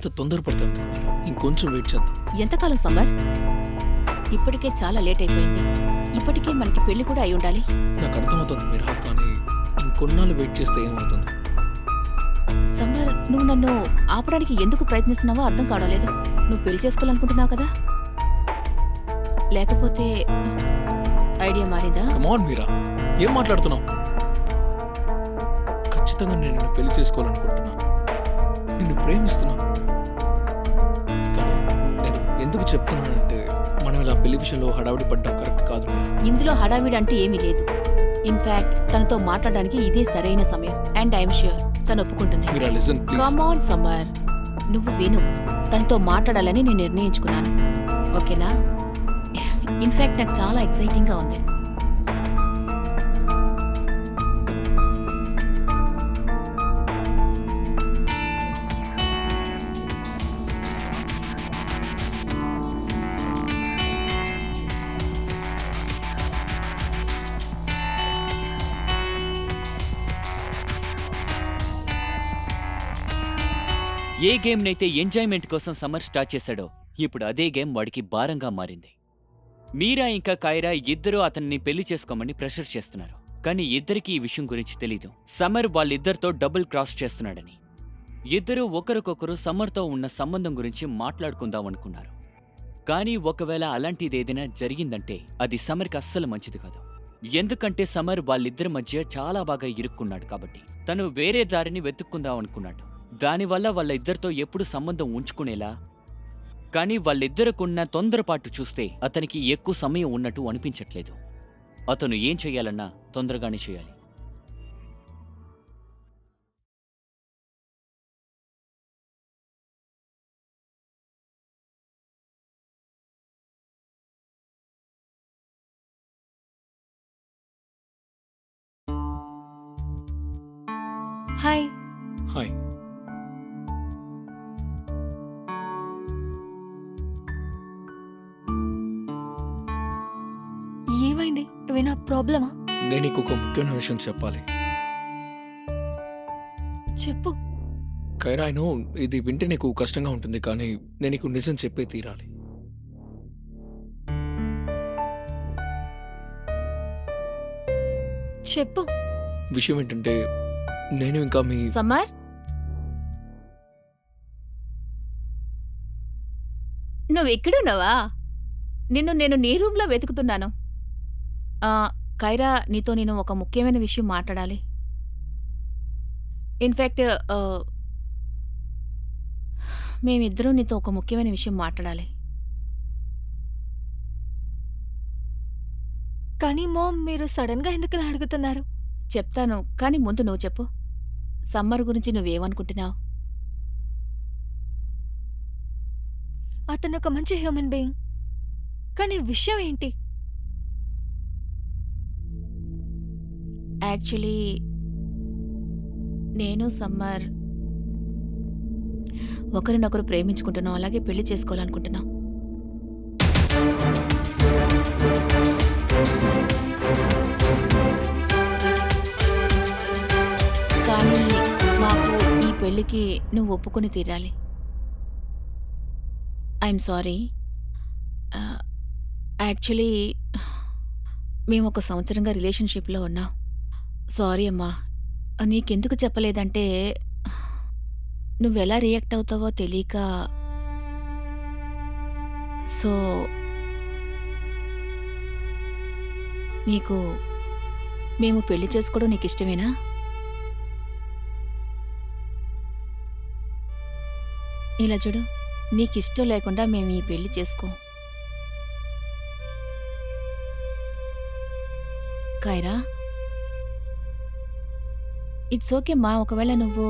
అంత తొందరపడతాను ఇంకొంచెం వెయిట్ చేద్దాం. ఎంతకాలం సమ్మర్ ఇప్పటికే చాలా లేట్ అయిపోయింది. ఇప్పటికే మనకి పెళ్ళి కూడా అయి ఉండాలి. నాకు అర్థమవుతుంది మీరా కానీ ఇంకొన్నాళ్ళు వెయిట్ చేస్తే ఏమవుతుంది? సమ్మర్ నువ్వు నన్ను ఆపడానికి ఎందుకు ప్రయత్నిస్తున్నావో అర్థం కావడం లేదు. నువ్వు పెళ్ళి చేసుకోవాలనుకుంటున్నావు కదా? లేకపోతే ఐడియా మారిందా? Come on Meera. ఏం మాట్లాడుతున్నావు? ఖచ్చితంగా నేను నిన్ను పెళ్ళి చేసుకోవాలనుకుంటున్నాను. నిన్ను ప్రేమిస్తున్నాను. ఎందుకు చెప్తున్నానంటే మనం ఇలా పెళ్ళి విషయంలో హడావిడి పడ్డం కరెక్ట్ కాదు ఇందులో హడావిడి అంటూ ఏమీ లేదు. ఇన్ఫాక్ట్ తనతో మాట్లాడడానికి ఇదే సరైన సమయం. అండ్ ఐఎమ్ ష్యూర్ తను ఒప్పుకుంటుంది. Meera listen please come on Summer నువ్వు విను. తనతో మాట్లాడాలని నేను నిర్ణయించుకున్నాను. ఓకేనా ఇన్ఫాక్ట్ నాకు చాలా ఎక్సైటింగ్గా ఉంది. ఏ గేమ్నైతే ఎంజాయ్మెంట్ కోసం సమ్మర్ స్టార్ట్ చేశాడో ఇప్పుడు అదే గేమ్ వాడికి భారంగా మారింది. మీరా ఇంకా కాయరా ఇద్దరూ అతన్ని పెళ్ళి చేసుకోమని ప్రెషర్ చేస్తున్నారు. కానీ ఇద్దరికీ ఈ విషయం గురించి తెలీదు. సమ్మర్ వాళ్ళిద్దరితో డబుల్ క్రాస్ చేస్తున్నాడని. ఇద్దరూ ఒకరికొకరు సమ్మర్తో ఉన్న సంబంధం గురించి మాట్లాడుకుందాం అనుకున్నారు. కానీ ఒకవేళ అలాంటిదేదైనా జరిగిందంటే అది సమర్కి అస్సలు మంచిది కాదు. ఎందుకంటే సమర్ వాళ్ళిద్దరి మధ్య చాలా బాగా ఇరుక్కున్నాడు కాబట్టి. తను వేరే దారిని వెతుక్కుందాం అనుకున్నాడు. దానివల్ల వాళ్ళ ఇద్దరితో ఎప్పుడు సంబంధం ఉంచుకునేలా? కానీ వాళ్ళిద్దరికున్న తొందరపాటు చూస్తే అతనికి ఎక్కువ సమయం ఉన్నట్టు అనిపించట్లేదు. అతను ఏం చెయ్యాలన్నా తొందరగానే చేయాలి. హాయ్ హాయ్ ఏమైనా ప్రాబ్లమా? నేను నీకు ఒక ముఖ్యమైన విషయం చెప్పాలి. చెప్పు. కైరా అయినో ఇది వింటే నీకు కష్టంగా ఉంటుంది కానీ నేను నీకు నిజం చెప్పే తీరాలి. చెప్పు. విషయం ఏంటంటే నేను ఇంకా మీ సమ్మర్? నువ్వు ఎక్కడున్నావా? నిన్ను నేను నీ రూమ్లో వెతుకుతున్నాను. ఆ, కైరా నీతో నేను ఒక ముఖ్యమైన విషయం మాట్లాడాలి. ఇన్ఫ్యాక్ట్ ఆ, మేమిద్దరం నీతో ఒక ముఖ్యమైన విషయం మాట్లాడాలి. కానీ మామ్ మీరు సడన్గా ఎందుకు ఇలా అడుగుతున్నారు? చెప్తాను కానీ ముందు నువ్వు చెప్పు. సమ్మర్ గురించి నువ్వేమనుకుంటున్నావు? అతను ఒక మంచి హ్యూమన్ బీయింగ్. కానీ విషయం ఏంటి? యాక్చువల్లీ నేను సమ్మర్ ఒకరినొకరు ప్రేమించుకుంటున్నాం అలాగే పెళ్ళి చేసుకోవాలనుకుంటున్నాం. కానీ మాకు ఈ పెళ్ళికి నువ్వు ఒప్పుకొని తీరాలి. ఐఎమ్ సారీ యాక్చువల్లీ మేము ఒక సంవత్సరంగా రిలేషన్షిప్లో ఉన్నాం. సారీ అమ్మా. నీకెందుకు చెప్పలేదంటే నువ్వెలా రియాక్ట్ అవుతావో తెలియక. సో నీకు మేము పెళ్ళి చేసుకోవడం నీకు ఇష్టమేనా ఇలా చూడు నీకు ఇష్టం లేకుండా మేము ఈ పెళ్ళి చేసుకో. కైరా? ఇట్స్ ఓకే మా ఒకవేళ నువ్వు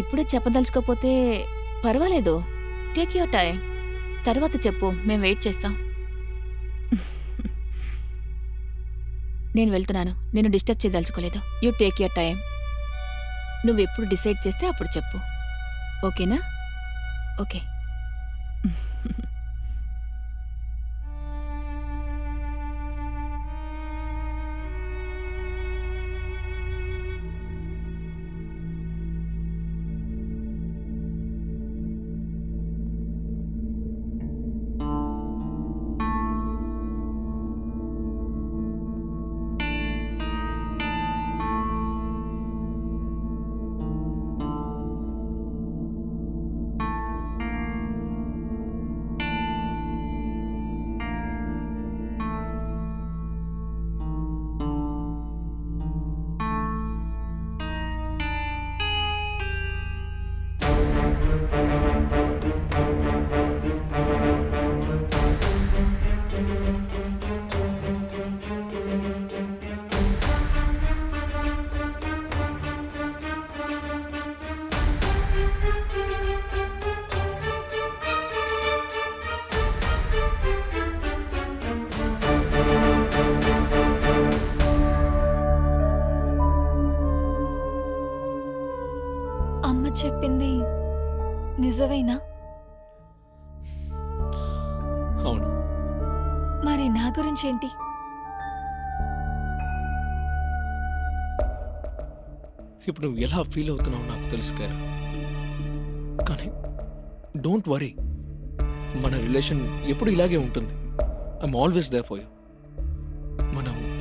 ఇప్పుడే చెప్పదలుచుకోపోతే పర్వాలేదు. టేక్ యువర్ టైం తర్వాత చెప్పు. మేము వెయిట్ చేస్తాం. నేను వెళ్తున్నాను. నేను డిస్టర్బ్ చేయదలుచుకోలేదు. యూ టేక్ యువర్ టైం నువ్వు ఎప్పుడు డిసైడ్ చేస్తే అప్పుడు చెప్పు. ఓకేనా ఓకే అవును. మరి నా గురించి ఏంటి ఇప్పుడు నువ్వు ఎలా ఫీల్ అవుతున్నావు నాకు తెలుసు కేరా కానీ డోంట్ వరీ. మన రిలేషన్ ఎప్పుడు ఇలాగే ఉంటుంది. I'm always there for you. మనం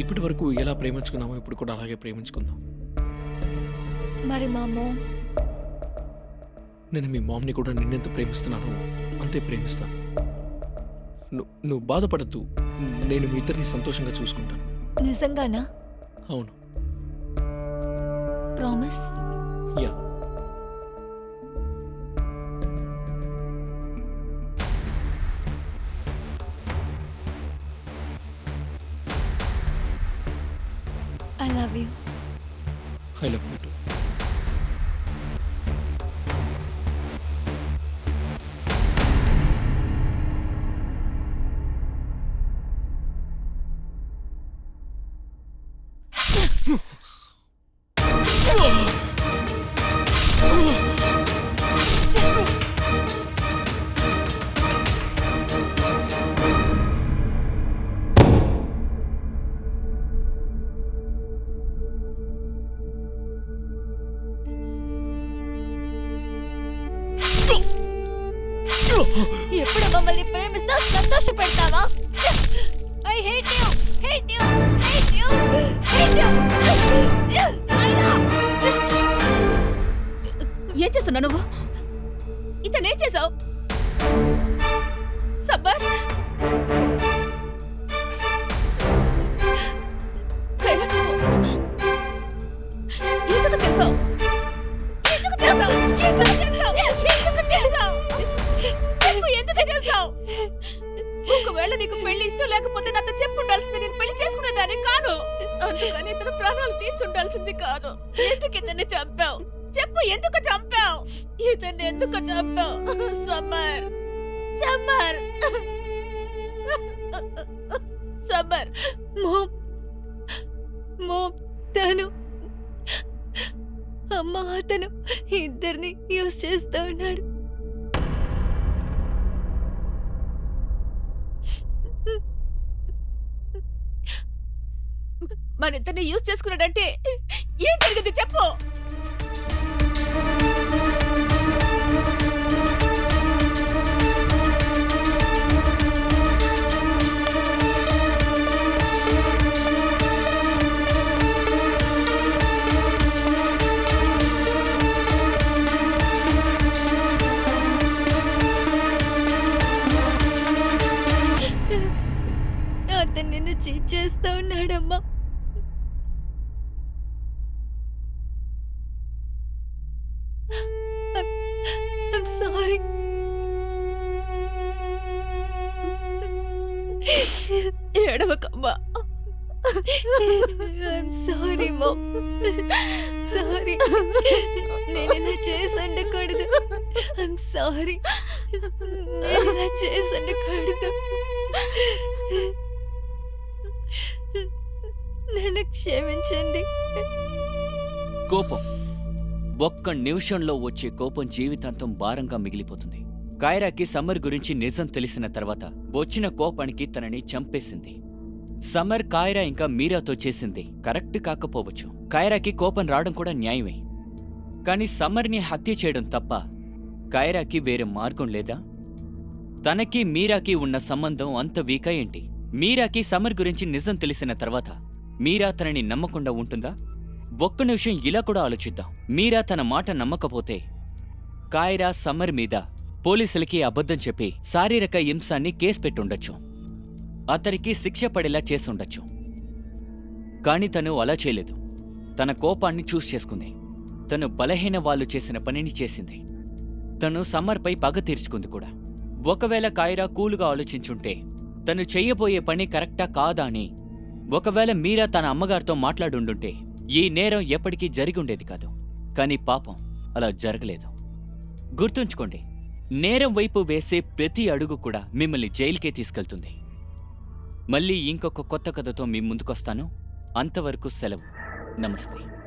ఇప్పటి వరకు ఎలా ప్రేమించుకున్నామో ఇప్పుడు కూడా అలాగే ప్రేమించుకుందాం. మరి మా mom నేను మీ మామ్ని కూడా నిన్నెంత ప్రేమిస్తున్నానో అంతే ప్రేమిస్తాను నువ్వు బాధపడద్దు. నేను మీ ఇద్దరిని సంతోషంగా చూసుకుంటాను. నిజంగానా? అవును. Promise? Yeah. I love you. I love you ఎప్పుడు మమ్మల్ని ప్రేమిస్తా సంతోష పెడతావా I hate you hate you hate you hate you ఏం చేస్తున్నావు నువ్వు? ఇతను ఏం చేసావు సబ్బర్. ఎందుకు చంపావు. ఇతన్ని ఎందుకు చంపావు? Summer. Summer. Summer. Mom. Mom. తను. అమ్మ అతను ఇద్దరిని యూస్ చేస్తూ ఉన్నాడు. మన ఇద్దరిని యూస్ చేసుకున్నాడంటే ఏం జరిగింది చెప్పు. ఏడవకమ్మా. I'm sorry, Mom. Sorry. నేను ఇలా చేసి ఉండకూడదు ఐమ్ సారీ నేను ఇలా చేసి ఉండకూడదు నన్ను క్షమించండి. కోపం. ఒక్క నిమిషంలో వచ్చే కోపం జీవితాంతం భారంగా మిగిలిపోతుంది. కైరాకి సమ్మర్ గురించి నిజం తెలిసిన తర్వాత వచ్చిన కోపానికి తనని చంపేసింది. సమ్మర్ కాయరా ఇంకా మీరాతో చేసింది. కరెక్ట్ కాకపోవచ్చు. కైరాకి కోపం రావడం కూడా న్యాయమే. కానీ సమ్మర్ని హత్య చేయడం తప్ప కైరాకి వేరే మార్గం లేదా? తనకి మీరాకి ఉన్న సంబంధం అంత వీకా ఏంటి? మీరాకి సమ్మర్ గురించి నిజం తెలిసిన తర్వాత మీరా తనని నమ్మకుండా ఉంటుందా? ఒక్క నిమిషం ఇలా కూడా ఆలోచిద్దాం. మీరా తన మాట నమ్మకపోతే కాయరా సమ్మర్ మీద పోలీసులకి అబద్ధం చెప్పి శారీరక హింసాన్ని కేసు పెట్టుండొచ్చు. అతనికి శిక్ష పడేలా చేసుండొచ్చు కాని తను అలా చేయలేదు. తన కోపాన్ని చూస్ చేసుకుంది. తను బలహీన వాళ్ళు చేసిన పనిని చేసింది. తను సమ్మర్పై పగ తీర్చుకుంది కూడా. ఒకవేళ కాయరా కూలుగా ఆలోచించుంటే తను చెయ్యబోయే పని కరెక్టా కాదా అని ఒకవేళ మీరా తన అమ్మగారితో మాట్లాడుండుంటే ఈ నేరం ఎప్పటికీ జరిగి ఉండేది కాదు. కానీ పాపం అలా జరగలేదు. గుర్తుంచుకోండి నేరం వైపు వేసే ప్రతి అడుగు కూడా మిమ్మల్ని జైలుకే తీసుకెళ్తుంది. మళ్ళీ ఇంకొక కొత్త కథతో మీ ముందుకొస్తాను. అంతవరకు సెలవు. నమస్తే.